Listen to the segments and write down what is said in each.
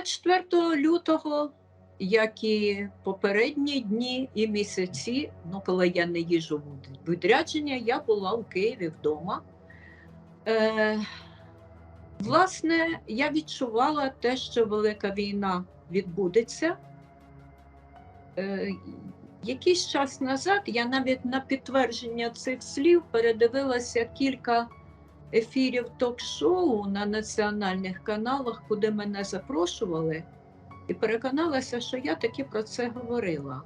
24 лютого, як і попередні дні і місяці, ну коли я не їжу в відрядження, я була у Києві вдома. Е, власне, я відчувала те, що велика війна відбудеться. Е, якийсь час назад я навіть на підтвердження цих слів передивилася кілька ефірів ток-шоу на національних каналах, куди мене запрошували, і переконалася, що я таки про це говорила.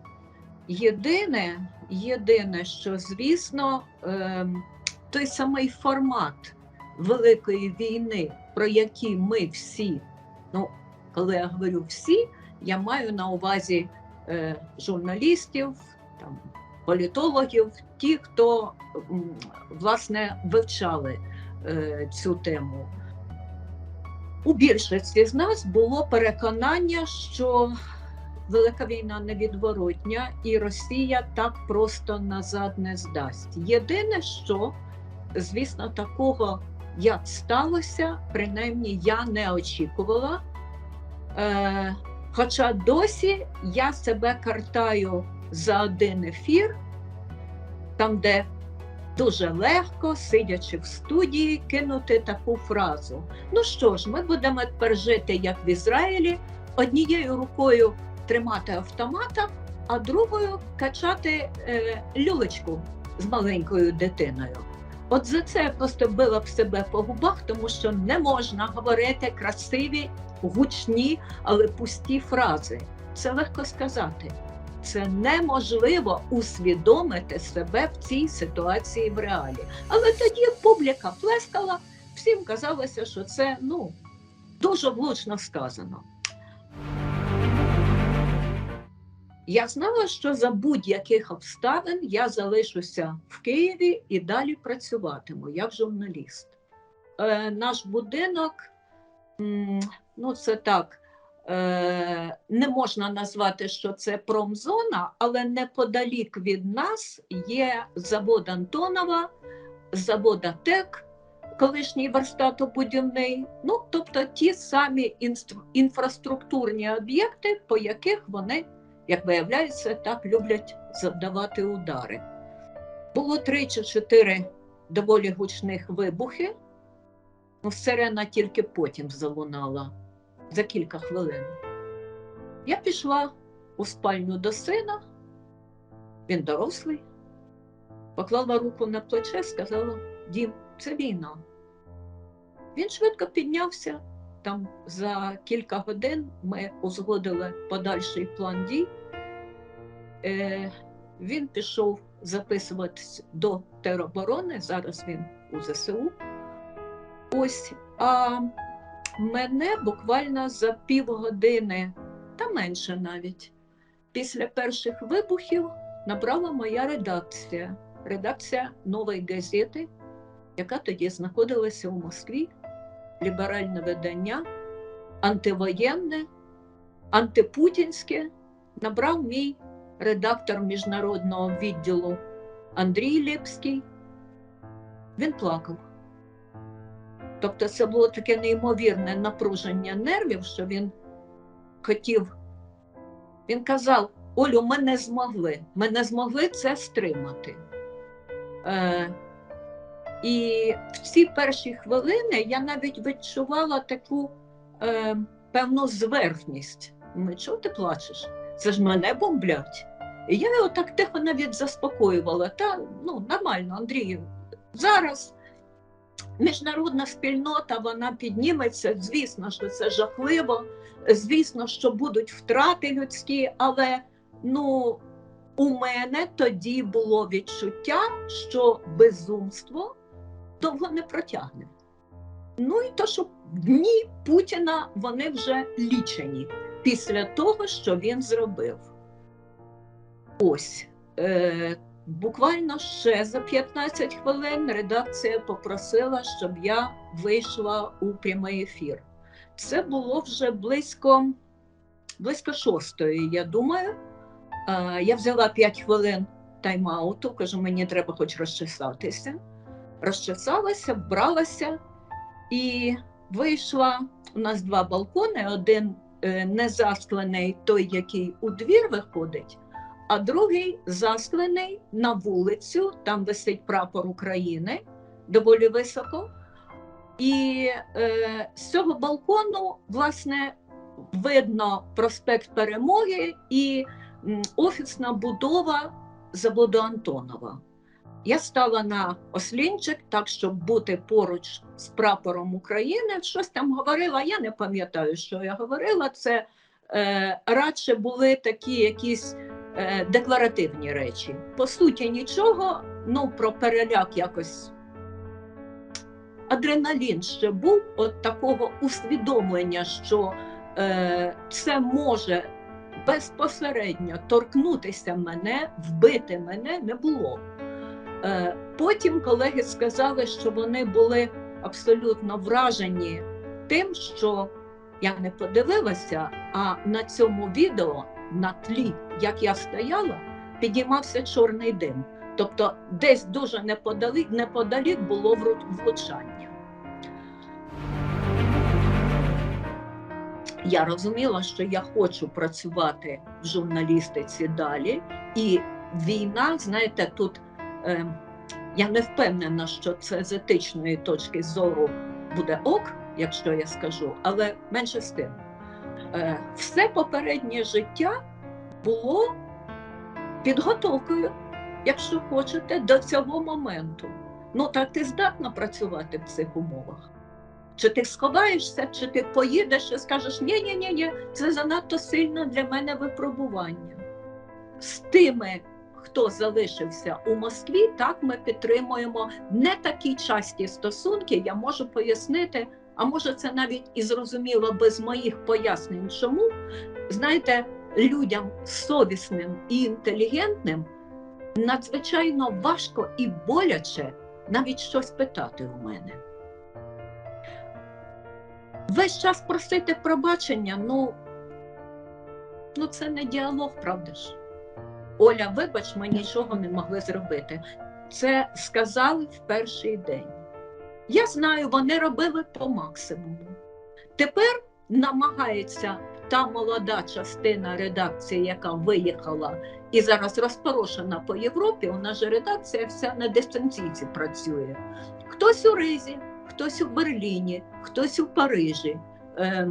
Єдине, єдине, що, звісно, ем, той самий формат Великої війни, про який ми всі, ну, коли я говорю всі, я маю на увазі е, журналістів, там, політологів, ті, хто власне вивчали цю тему. У більшості з нас було переконання, що велика війна невідворотня, і Росія так просто назад не здасть. Єдине, що, звісно, такого як сталося, принаймні я не очікувала. Е, Хоча досі я себе картаю за один ефір, там, де дуже легко, сидячи в студії, кинути таку фразу. Ну що ж, ми будемо тепер жити як в Ізраїлі, однією рукою тримати автомата, а другою качати е, люлечку з маленькою дитиною. От за це я просто била б себе по губах, тому що не можна говорити красиві, гучні, але пусті фрази. Це легко сказати. Це неможливо усвідомити себе в цій ситуації в реалі. Але тоді публіка плескала, всім казалося, що це ну, дуже влучно сказано. Я знала, що за будь-яких обставин я залишуся в Києві і далі працюватиму як журналіст. Е, наш будинок, ну це так, не можна назвати, що це промзона, але неподалік від нас є завод Антонова, завод АТЕК, колишній верстатобудівний, ну тобто ті самі інфраструктурні об'єкти, по яких вони як виявляється, так люблять завдавати удари. Було три чи чотири доволі гучних вибухи. Ну, Сирена тільки потім залунала за кілька хвилин. Я пішла у спальню до сина, він дорослий, поклала руку на плече, сказала: Дім, це війна. Він швидко піднявся. Там за кілька годин ми узгодили подальший план дій. Е, він пішов записуватись до тероборони, зараз він у ЗСУ. Ось, а мене буквально за півгодини, та менше навіть, після перших вибухів набрала моя редакція, редакція нової газети, яка тоді знаходилася у Москві ліберальне видання, антивоєнне, антипутінське набрав мій редактор міжнародного відділу Андрій Ліпський. Він плакав. Тобто це було таке неймовірне напруження нервів, що він хотів. Він казав: Олю, ми не змогли, ми не змогли це стримати. Е, і в ці перші хвилини я навіть відчувала таку е, певну зверхність. Ну, чого ти плачеш? Це ж мене бомблять. І я його так тихо навіть заспокоювала. Та ну нормально, Андрію, зараз міжнародна спільнота вона підніметься. Звісно, що це жахливо, звісно, що будуть втрати людські, але ну. У мене тоді було відчуття, що безумство довго не протягне. Ну і то, що дні Путіна вони вже лічені після того, що він зробив. Ось е, буквально ще за 15 хвилин редакція попросила, щоб я вийшла у прямий ефір. Це було вже близько, близько шостої, я думаю. Я взяла 5 хвилин тайм-ауту, кажу, мені треба хоч розчесатися. Розчесалася, вбралася і вийшла. У нас два балкони: один е, не засклений той, який у двір виходить, другий засклений на вулицю, там висить прапор України доволі високо. І е, з цього балкону, власне, видно проспект Перемоги і офісна будова заводу Антонова. Я стала на ослінчик, так, щоб бути поруч з прапором України. Щось там говорила, я не пам'ятаю, що я говорила. Це е, радше були такі якісь декларативні речі. По суті, нічого, ну про переляк якось адреналін ще був от такого усвідомлення, що е, це може безпосередньо торкнутися мене, вбити мене не було. Е, потім колеги сказали, що вони були абсолютно вражені тим, що я не подивилася, а на цьому відео на тлі, як я стояла, підіймався чорний дим. Тобто десь дуже неподалік, неподалік було влучання. Я розуміла, що я хочу працювати в журналістиці далі, і війна, знаєте, тут е, я не впевнена, що це з етичної точки зору буде ок, якщо я скажу, але менше з тим. Е, все попереднє життя було підготовкою, якщо хочете, до цього моменту. Ну так ти здатна працювати в цих умовах. Чи ти сховаєшся, чи ти поїдеш і скажеш ні ні ні ні це занадто сильно для мене випробування. З тими, хто залишився у Москві, так ми підтримуємо не такі часті стосунки. Я можу пояснити, а може, це навіть і зрозуміло без моїх пояснень, чому знаєте, людям совісним і інтелігентним надзвичайно важко і боляче навіть щось питати у мене. Весь час просити пробачення, ну, ну це не діалог, правда ж? Оля, вибач, ми нічого не могли зробити. Це сказали в перший день. Я знаю, вони робили по максимуму. Тепер намагається та молода частина редакції, яка виїхала і зараз розпорошена по Європі. У нас же редакція вся на дистанційці працює. Хтось у Ризі, хтось у Берліні, хтось у Парижі, е,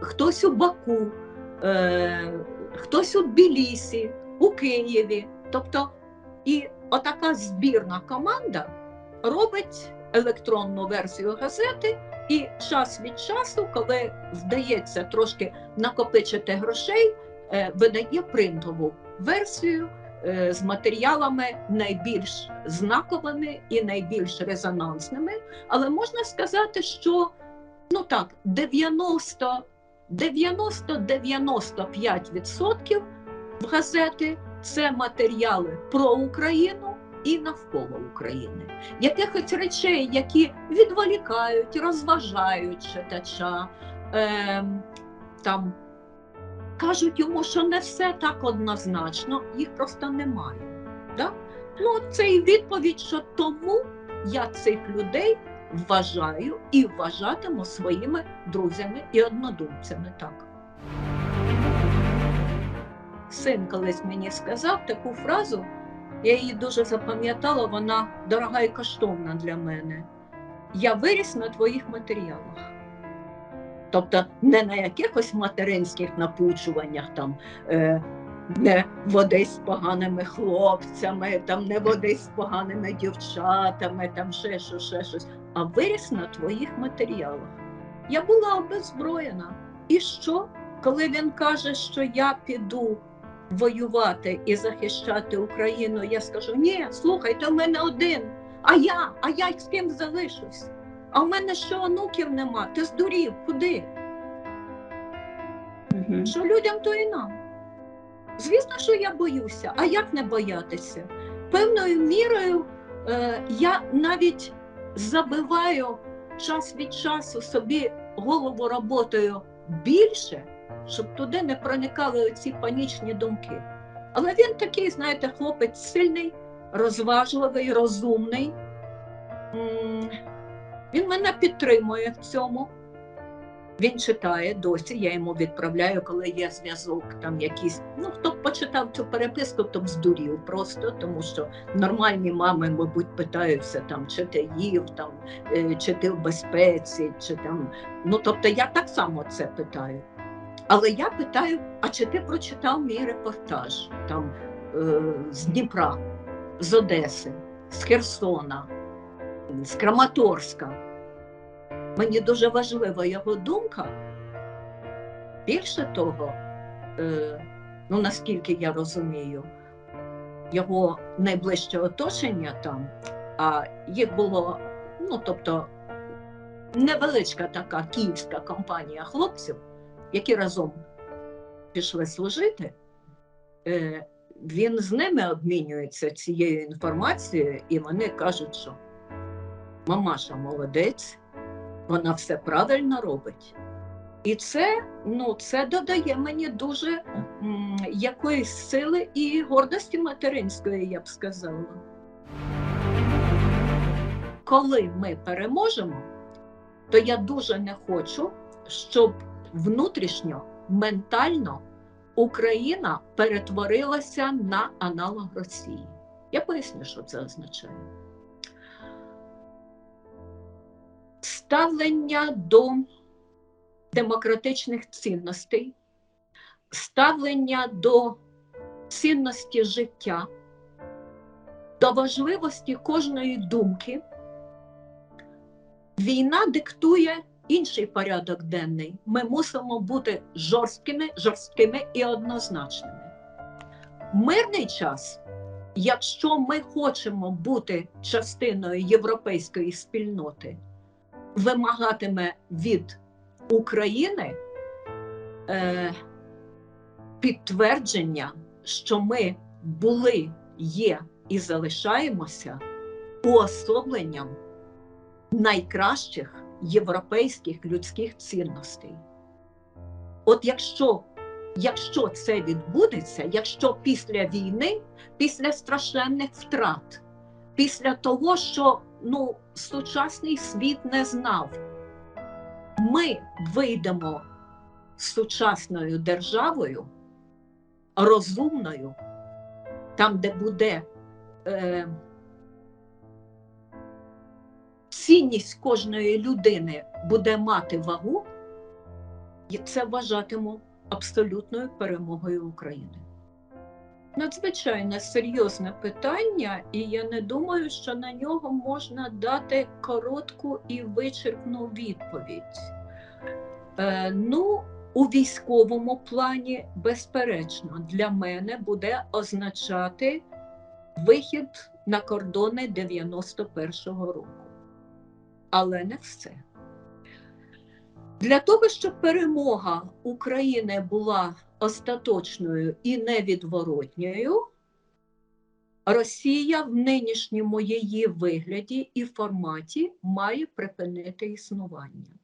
хтось у Баку, е, хтось у Тбілісі, у Києві. Тобто, і отака збірна команда робить електронну версію газети. І час від часу, коли вдається трошки накопичити грошей, е, видає принтову версію е, з матеріалами найбільш знаковими і найбільш резонансними. Але можна сказати, що ну так, 90 90-95% в газети це матеріали про Україну і навколо України. Якихось речей, які відволікають, розважають читача, е, там кажуть йому, що не все так однозначно, їх просто немає. Да? Ну, це і відповідь, що тому я цих людей вважаю і вважатиму своїми друзями і однодумцями. Так. Син колись мені сказав таку фразу, я її дуже запам'ятала, вона дорога і коштовна для мене. Я виріс на твоїх матеріалах. Тобто не на якихось материнських напучуваннях, там, е, не води з поганими хлопцями, там, не води з поганими дівчатами, там ще щось, ще щось, а виріс на твоїх матеріалах. Я була обезброєна. І що, коли він каже, що я піду воювати і захищати Україну, я скажу: ні, слухайте, у мене один. А я, а я з ким залишусь? А в мене що онуків нема? Ти здурів, куди? Мгм. Що людям, то і нам. Звісно, що я боюся, а як не боятися? Певною мірою е, я навіть забиваю час від часу собі голову роботою більше, щоб туди не проникали оці панічні думки. Але він такий, знаєте, хлопець сильний, розважливий, розумний. Він мене підтримує в цьому. Він читає досі, я йому відправляю, коли є зв'язок, там якісь. Ну, хто б почитав цю переписку, то б здурів просто, тому що нормальні мами, мабуть, питаються там, чи ти їв, там, е, чи ти в безпеці, чи там. Ну, тобто я так само це питаю. Але я питаю: а чи ти прочитав мій репортаж там е, з Дніпра, з Одеси, з Херсона, з Краматорська? Мені дуже важлива його думка. Більше того, е, ну наскільки я розумію, його найближче оточення там, а їх було, ну тобто, невеличка така київська компанія хлопців, які разом пішли служити. Е, він з ними обмінюється цією інформацією, і вони кажуть, що мамаша молодець, вона все правильно робить. І це, ну, це додає мені дуже м, якоїсь сили і гордості материнської, я б сказала. Коли ми переможемо, то я дуже не хочу, щоб внутрішньо, ментально Україна перетворилася на аналог Росії. Я поясню, що це означає. Ставлення до демократичних цінностей, ставлення до цінності життя, до важливості кожної думки. Війна диктує інший порядок денний. Ми мусимо бути жорсткими, жорсткими і однозначними. Мирний час, якщо ми хочемо бути частиною європейської спільноти, вимагатиме від України е, підтвердження, що ми були, є і залишаємося уособленням найкращих європейських людських цінностей. От якщо, якщо це відбудеться, якщо після війни, після страшенних втрат, після того, що ну, сучасний світ не знав, ми вийдемо сучасною державою, розумною, там, де буде е, цінність кожної людини буде мати вагу, і це вважатиму абсолютною перемогою України. Надзвичайно серйозне питання, і я не думаю, що на нього можна дати коротку і вичерпну відповідь. Е, ну, у військовому плані, безперечно, для мене буде означати вихід на кордони 91-го року. Але не все. Для того, щоб перемога України була остаточною і невідворотньою, Росія в нинішньому її вигляді і форматі має припинити існування.